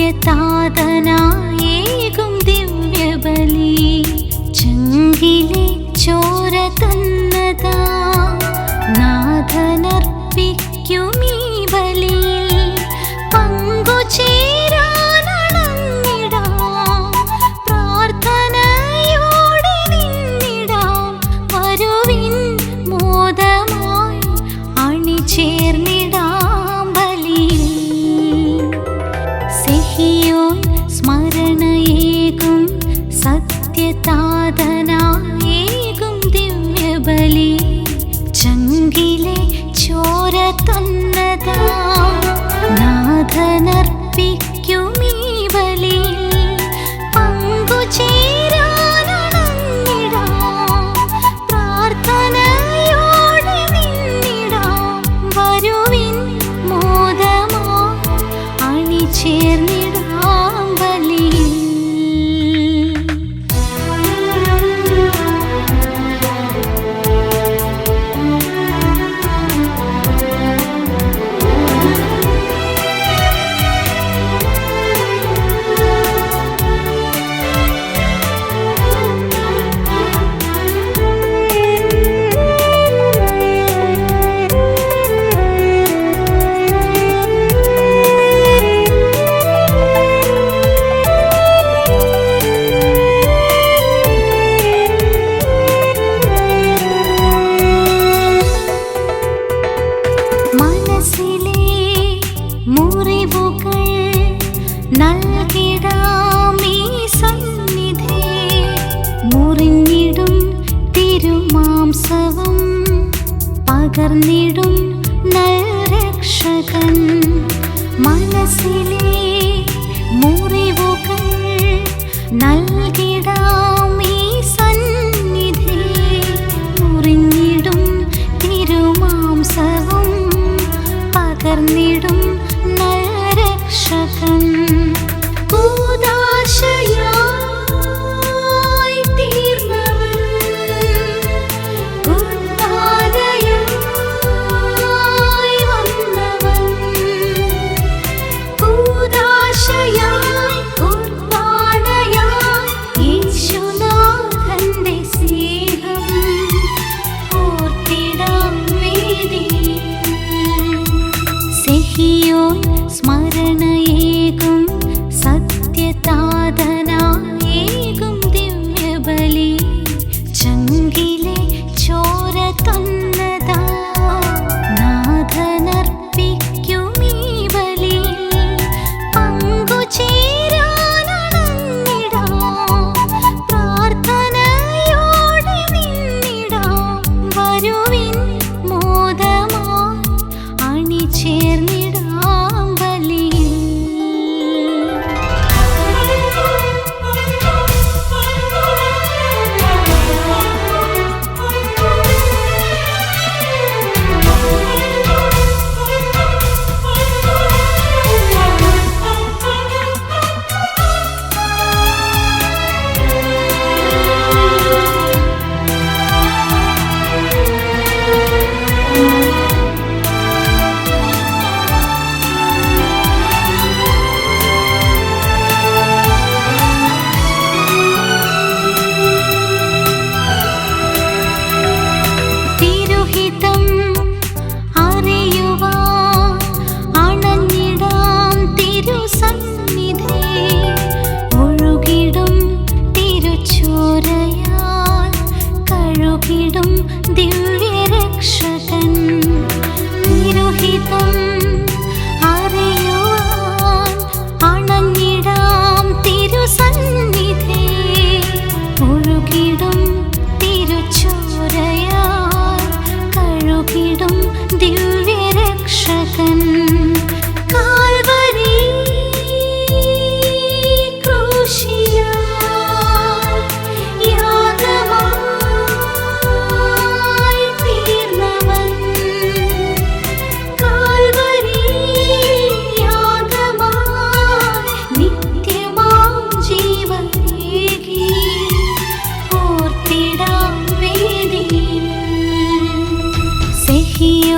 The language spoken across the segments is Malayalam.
ഐക്യതാതനായേകും ദിവ്യബലി. Cheers. പകർന്നിടും നൽരക്ഷകൻ മനസ്സിലെ മുറിവുകൾ നൽകിടാം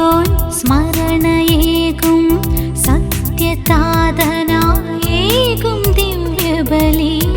സെഹിയോൻ സ്മരണയേകും സത്യതാതനായേകും ദിവ്യബലി.